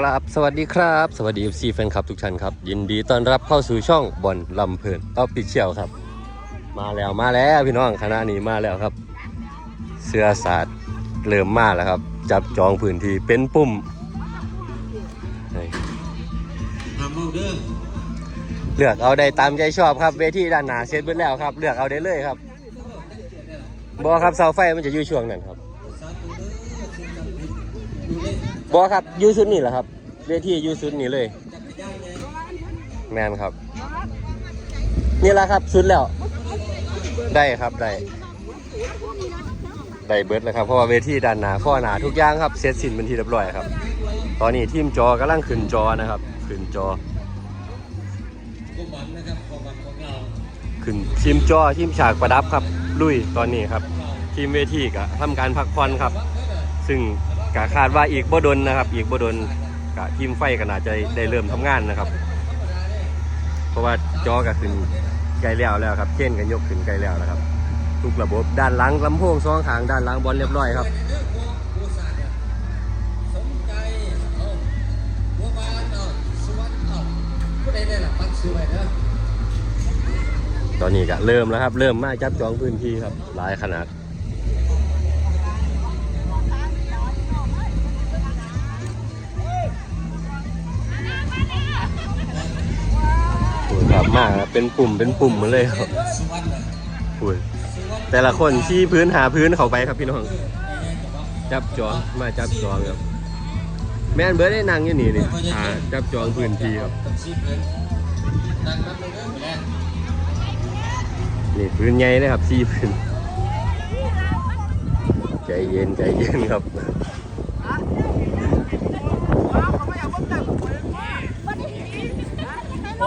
กราบสวัสดีครับ สวัสดี FC แฟนคลับทุกท่านครับ ยินดีต้อนรับเข้าสู่ช่องบอลลำเพลินออฟฟิเชียลครับ มาแล้วมาแล้วพี่น้องคณะนี้มาแล้วครับ เสื้อสาดเริ่มมาแล้วครับ จับจองพื้นที่เป็นปุ่มนี่ทำเอาเด้อเลือกเอาได้ตามใจชอบครับเวทีด้านหน้าเซตเบิดแล้วครับ เลือกเอาได้เลยครับบอครับเสาไฟมันจะอยู่ช่วงนั้นครับสาธุเด้อสิ่งศักดิ์สิทธิ์อยู่ในบอครับอยูชุดนี่แหละครับ เวทีอยูชุดนี่เลยแมนครับ นี่แหละครับชุดแล้ว ได้ครับได้ได้เบิร์ดเลยครับเพราะว่าเวทีด้านหน้าข้อหนาทุกอย่างครับเซตสินเป็นทีเรียบร้อยครับ ตอนนี้ทีมจอกำลังขึ้นจอนะครับขึ้นจอขึ้นทีมจอทีมฉากประดับครับ ลุยตอนนี้ครับ ทีมเวทีก็ทำการพักผ่อนครับ ซึ่งกคาดว่าอีกบ่ดนนะครับ อีกบ่ดน กะทีมไฟก็น่าจะได้เริ่มทำงานนะครับ เพราะว่าจอก็ขึ้นไกลแล้วแล้วครับเช่นกันยกขึ้นไกลแล้วนะครับ ทุกระบบด้านหลังลำโพงสองขางด้านหลังบอลเรียบร้อยครับตอนนี้ก็เริ่มแล้วครับ เริ่มมาจับจองพื้นที่ครับหลายขนาด ครับมากครับเป็นปุ่มเป็นปุ่มหมาเลยครับสวัสดิ์น่ะโอ้ยแต่ละคนชี้พื้นหาพื้นเขาไปครับพี่น้อง จับจองมาจับจองครับ แม่นเบิร์ดได้นั่งอยู่นี่นี่หาจับจองพื้นที่ครับนี่พื้นใหญ่เลยครับชี้พื้นใจเย็นใจเย็นครับ เป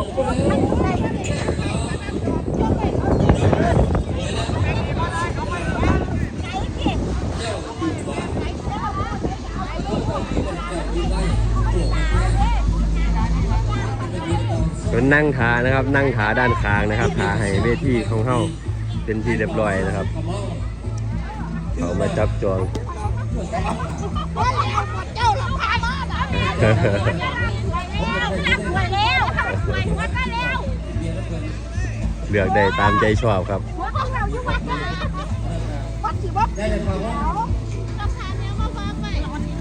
็นนั่งขานะครับ นั่งขาด้านข้างนะครับขาให้เวทีของเฮาเป็นที่เรียบร้อยนะครับขมเอาเขามาจับจองเจ้าหลงพามาแบบนี้ ไปแล้วไปวัดมาแล้วเลือกได้ตามใจชอบครับ หัวของเราอยู่วัดนะวัดสิวัดได้เลยวามว่าราคาเนี้ยมาฟังไปวัดนี้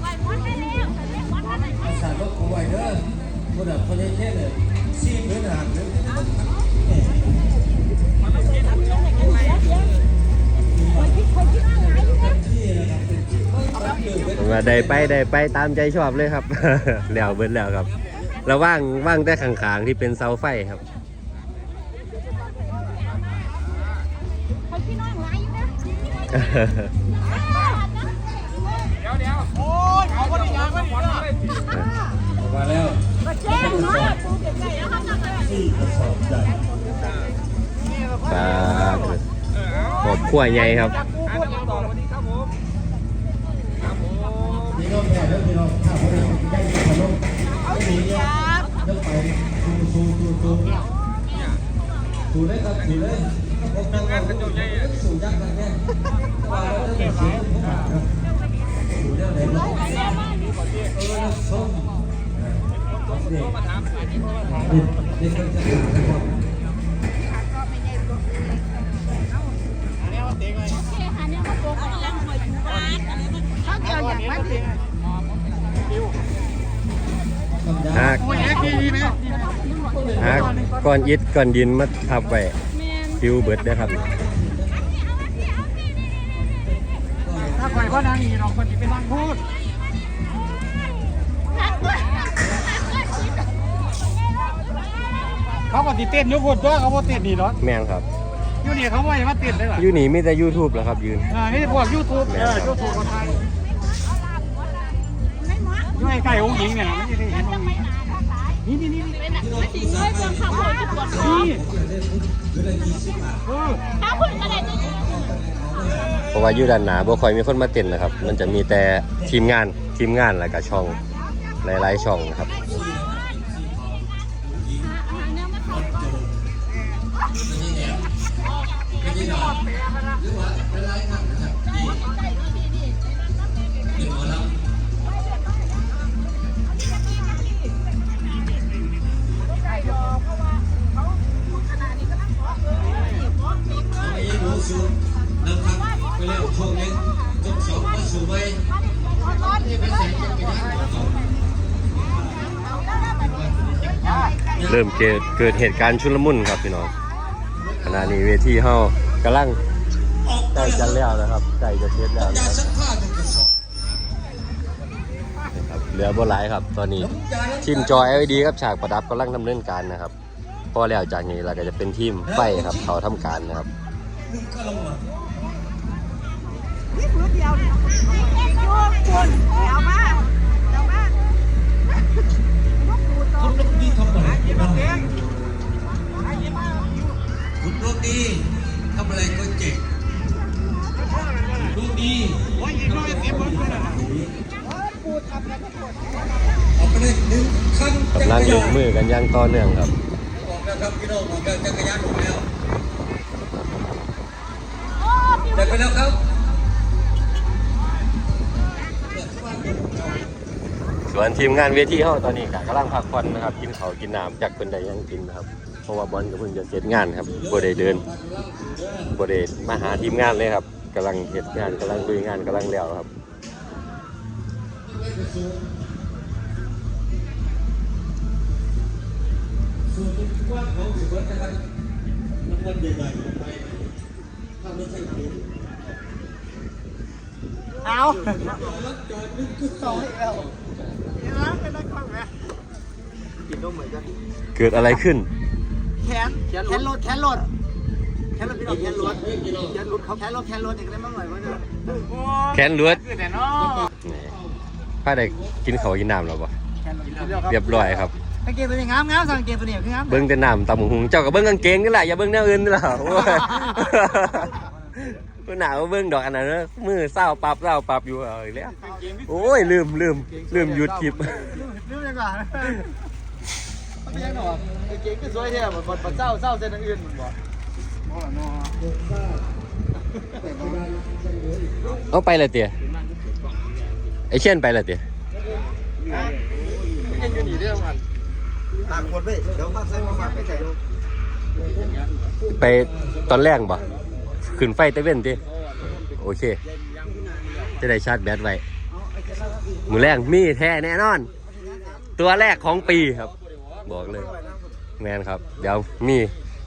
ไปวัดได้แล้ววัดอะไรอาสาลบของไวเด้อคนแบบคนเท่ๆเลยซีพื้นหางเลยว่าได้ไปได้ไปตามใจชอบเลยครับ แล้วเบิดแล้วครับ แล้วว่างว่างแต่ข้างๆที่เป็นเสาไฟครับ มาแล้วมาแจ้งเนาะปูเก็บไก่แล้วครับที่กระสอบใหญ่ครับขอบขั้วใหญ่ครับ นี่ก็แม่เด้อพี่น้องข้าวคนนี้ เลิกไปซูซูซูซูซูเลยครับซูเลยผมนั่งกันจนใหญ่สูยักษ์กันแน่ว่าเราเรื่องสูงมากครับสูเรื่องไหนเนาะเออส้มเด็กเด็กคนจะถามนะครับเขาเกี่ยวอย่างไร หากหากก้อนอิฐก้อนดินมาทับไว้ฟิวเบิดนะครับถ้าใครก็นางอีน้องคนที่เป็นนางพูดเขาก็ติเต้นอยุพูดตัวเขาบ่เต้นนี่เนาะแม่งครับอยู่นี่เขาไม่มาเต้นได้หรออยู่นี่มีแต่ YouTube แหละครับยืนอ่านี่พวกยูทูบเออยูทูบคนไทยอยู่ไอ้ไก่องค์หญิงเนี่ยไม่ได้ นี่นี่นี่นี่นี่เออถ้าพูดอะไรนี่เพราะว่าอยู่ด้านหนาบ่ค่อยมีคนมาเต้นนะครับ มันจะมีแต่ทีมงานทีมงานแล้วก็ช่องหลายๆช่องนะครับเสูงนะครับไปแล้วช่วงนี้ยกสองมาสูงไว้ที่เป็นแสงจากปีนั้นเริ่มเกิดเกิดเหตุการณ์ชุลมุนครับพี่น้องขณะนี้เวทีเฮากำลังใกล้จะแล้วนะครับใกล้จะเทสแล้วนะครับเหลือบ่หลายครับ ตอนนี้ทีมจอ LED ครับฉากประดับกำลังดำเนินการนะครับพอแล้วจากนี้เราก็จะเป็นทีมไฟครับเขาทำการนะครับ คุณลูกดีทำอะไรคุณลูกดีทำอะไรก็เจ๋งลูกดีเอาไปเลยหนึ่งขั้นกำลังยกมือกันอย่างต่อเนื่องครับออกแล้วครับพี่น้องออกแล้วจักรยานออกแล้วไดไปแล้วครับส่วนทีมงานเวทีเฮาตอนนี้ก็กำลังพักผ่อนนะครับ กินเขาวกินน้ำจากเพิ่นได้หยังกินนะครับ เพราะว่าบอลก็เพิ่งจะเสร็จงานครับบ่ได้เดินบ่ได้มาหาทีมงานเลยครับกำลังเฮ็ดงานกำลังลุยงานกำลังแล้วครับส่วนกว้างของสุวรรณนะครับน้ำมันใหญ่ๆไปถ้าไม่ใช่ ถุงเอาจอดนึกคือสองเกิดอะไรขึ้น แขนแขนรถแขนรถแขนรถพี่น้องแขนรถแขนรถเขาแขนรถแขนรถอีกได้บ้างหน่อยว่าจะแขนลวดคือแต่เนาะนี่พาได้กินข้าวกินน้ำแล้วบ่แขนรถเรียบร้อยครับกางเกงตัวนี้งามงามสั่งเกงตัวนี้คืองามเบิ่งแต่น้ำตำบักหุงเจ้าก็เบิ่งกางเกงนี่แหละอย่าเบิ่งแนวอื่นนี่ล่ะโอ้ยเพิ่น หนาวเบิ่งดอกอันนั้นเนอะมือเศร้าปับเศร้าปับอยู่เอาอีกแล้ว โอ้ยลืมลืมลืมหยุดคลิปลืมยังก่อนไม่ยังหนอกกางเกงก็สวยแท้บ่บ่เศร้าเศร้าเส้นอื่นมันบ่บ่เนาะเอาไปเลยเตี๋ยไอเช่นไปเลยเตี๋ยยังอยู่นี่เด้อมันต่างคนเว้ยเดี๋ยวมาใส่มาฝากไปใส่ดูไปตอนแรกบ่ ขึ้นไฟตะเว้นติโอเค จะได้ชาร์จแบตไว้ มือแรกมีแท้แน่นอน ตัวแรกของปีครับ บอกเลย แมนครับ เดี๋ยวมี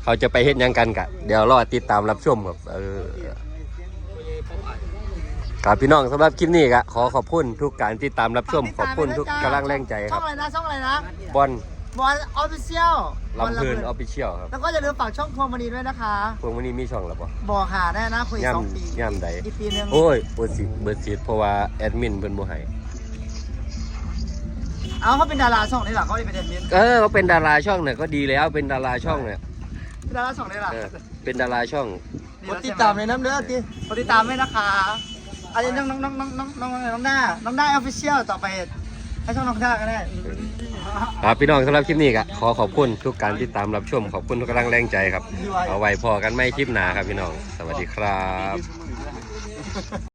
เขาจะไปเฮ็ดหยังกันกะ เดี๋ยวรอติดตามรับชมครับเออครับพี่น้องสำหรับคลิปนี้ก็ขอขอบคุณทุกการติดตามรับชม ขอบคุณทุกกำลังแรงใจคช่รัอบงอะไรนะช่องอะไรนะบอล บอลออฟฟิเชียลลำเพลินออฟฟิเชียลครับแล้วก็อย่าลืมฝากช่องพวงมณีด้วยนะคะพวกวันนี้มีช่องแล้วปะบอกหาได้นะคุยสองปีย่ำใดอีกปีหนึงโอ้ยเบิดสิเบิดสิเพราะว่าแอดมินเพิ่นบ่ให้เอาเขาเป็นดาราช่องนี่หรอเขาเป็นเดนมินเออเขาเป็นดาราช่องเนี่ยก็ดีแล้วเป็นดาราช่องเนี่ยเป็นดาราช่องนี่หรอเออเป็นดาราช่องกดติดตามในน้ำเด้อติกดติดตามด้วยนะคะอันนี้น้องน้องน้องน้องน้องน้องน้องหน้าน้องหน้าออฟฟิเชียลต่อไปให้ช่องน้องหน้าก็ได้ ครับพี่น้องสำหรับคลิปนี้ก็ขอขอบคุณทุกการติดตามรับชมขอบคุณทุกกำลังแรงใจครับ เอาไว้พอกันไม่คลิปหนาครับพี่น้อง สวัสดีครับ